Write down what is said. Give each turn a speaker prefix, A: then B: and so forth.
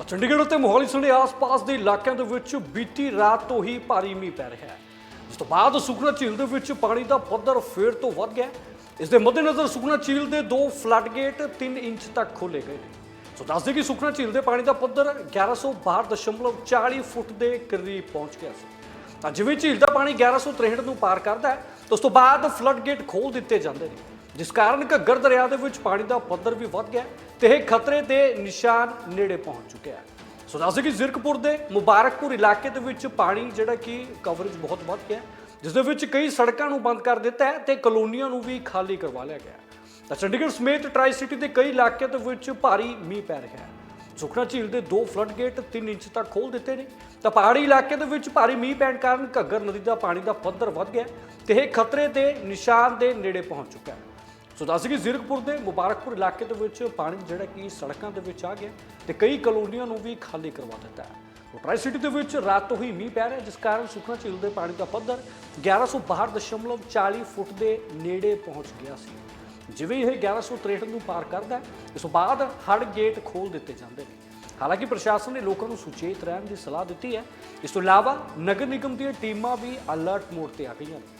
A: ਤਾਂ ਚੰਡੀਗੜ੍ਹ ਅਤੇ ਮੋਹਾਲੀ ਸਣੇ ਆਸ-ਪਾਸ ਦੇ ਇਲਾਕਿਆਂ ਦੇ ਵਿੱਚ ਬੀਤੀ ਰਾਤ ਤੋਂ ਹੀ ਭਾਰੀ ਮੀਂਹ ਪੈ ਰਿਹਾ ਹੈ। ਜਿਸ ਤੋਂ ਬਾਅਦ ਸੁਖਨਾ ਝੀਲ ਦੇ ਵਿੱਚ ਪਾਣੀ ਦਾ ਪੱਧਰ ਫੇਰ ਤੋਂ ਵੱਧ ਗਿਆ ਇਸ ਦੇ ਮੱਦੇਨਜ਼ਰ ਸੁਖਨਾ ਝੀਲ ਦੇ ਦੋ ਫਲੱਡ ਗੇਟ 3 ਇੰਚ ਤੱਕ ਖੋਲੇ ਗਏ ਨੇ। ਸੋ ਦੱਸਦੇ ਕਿ ਸੁਖਨਾ ਝੀਲ ਦੇ ਪਾਣੀ ਦਾ ਪੱਧਰ 1112.40 ਫੁੱਟ ਦੇ ਕਰੀਬ ਪਹੁੰਚ ਗਿਆ ਸੀ। ਤਾਂ ਜਿਵੇਂ ਝੀਲ ਦਾ ਪਾਣੀ 1163 ਨੂੰ ਪਾਰ ਕਰਦਾ ਹੈ, ਤਾਂ ਉਸ ਤੋਂ ਬਾਅਦ ਫਲੱਡ ਗੇਟ ਖੋਲ ਦਿੱਤੇ ਜਾਂਦੇ ਨੇ। ਜਿਸ ਕਾਰਨ ਘੱਗਰ ਦਰਿਆ ਦੇ ਵਿੱਚ ਪਾਣੀ ਦਾ ਪੱਧਰ ਵੀ ਵੱਧ ਗਿਆ ਹੈ ਤੇ ਇਹ ਖਤਰੇ ਦੇ ਨਿਸ਼ਾਨ ਨੇੜੇ ਪਹੁੰਚ ਚੁੱਕਿਆ ਹੈ। ਸੋ ਦੱਸਦੇ ਕਿ ਜ਼ਿਰਕਪੁਰ ਦੇ ਮੁਬਾਰਕਪੁਰ ਇਲਾਕੇ ਦੇ ਵਿੱਚ ਪਾਣੀ ਜਿਹੜਾ ਕਿ ਕਵਰੇਜ ਬਹੁਤ ਵੱਧ ਗਿਆ ਜਿਸ ਦੇ ਵਿੱਚ ਕਈ ਸੜਕਾਂ ਨੂੰ ਬੰਦ ਕਰ ਦਿੱਤਾ ਹੈ ਤੇ ਕਲੋਨੀਆਂ ਨੂੰ ਵੀ ਖਾਲੀ ਕਰਵਾ ਲਿਆ ਗਿਆ ਤਾਂ ਚੰਡੀਗੜ੍ਹ ਸਮੇਤ ਟਰਾਈ ਸਿਟੀ ਦੇ ਕਈ ਇਲਾਕਿਆਂ ਦੇ ਵਿੱਚ ਭਾਰੀ ਮੀਂਹ ਪੈ ਰਿਹਾ ਹੈ। ਸੁਖਨਾ ਝੀਲ ਦੇ ਦੋ ਫਲੱਡ ਗੇਟ 3 ਇੰਚ ਤੱਕ ਖੋਲ ਦਿੱਤੇ ਨੇ। ਤਾਂ ਪਹਾੜੀ ਇਲਾਕੇ ਦੇ ਵਿੱਚ ਭਾਰੀ ਮੀਂਹ ਪੈਣ ਕਾਰਨ ਘੱਗਰ ਨਦੀ ਦਾ ਪਾਣੀ ਦਾ ਪੱਧਰ ਵੱਧ ਗਿਆ ਹੈ ਤੇ ਇਹ ਖਤਰੇ ਦੇ ਨਿਸ਼ਾਨ ਦੇ ਨੇੜੇ ਪਹੁੰਚ ਚੁੱਕਾ ਹੈ। ਸੋ ਦੱਸ ਕਿ ਜ਼ਿਰਕਪੁਰ ਦੇ ਮੁਬਾਰਕਪੁਰ ਇਲਾਕੇ ਦੇ ਵਿੱਚ ਪਾਣੀ ਜਿਹੜਾ ਕਿ ਸੜਕਾਂ ਦੇ ਵਿੱਚ ਆ ਗਿਆ ਤੇ ਕਈ ਕਲੋਨੀਆਂ ਨੂੰ ਵੀ ਖਾਲੀ ਕਰਵਾ ਦਿੱਤਾ ਹੈ। ਟਰਾਈ ਸਿਟੀ ਦੇ ਵਿੱਚ ਰਾਤ ਤੋਂ ਹੀ ਮੀਂਹ ਪੈ ਰਿਹਾ ਜਿਸ ਕਾਰਨ ਸੁਖਨਾ ਝੀਲ ਦੇ ਪਾਣੀ ਦਾ ਪੱਧਰ 1162.40 ਫੁੱਟ ਦੇ ਨੇੜੇ ਪਹੁੰਚ ਗਿਆ ਸੀ। ਜਿਵੇਂ ਹੀ ਇਹ 1163 ਨੂੰ ਪਾਰ ਕਰਦਾ ਹੈ, ਇਸ ਤੋਂ ਬਾਅਦ ਹੜ ਗੇਟ ਖੋਲ ਦਿੱਤੇ ਜਾਂਦੇ ਨੇ। ਹਾਲਾਂਕਿ ਪ੍ਰਸ਼ਾਸਨ ਨੇ ਲੋਕਾਂ ਨੂੰ ਸੁਚੇਤ ਰਹਿਣ ਦੀ ਸਲਾਹ ਦਿੱਤੀ ਹੈ। ਇਸ ਤੋਂ ਇਲਾਵਾ ਨਗਰ ਨਿਗਮ ਦੀਆਂ ਟੀਮਾਂ ਵੀ ਅਲਰਟ ਮੋਡ ਤੇ ਆ ਗਈਆਂ ਨੇ।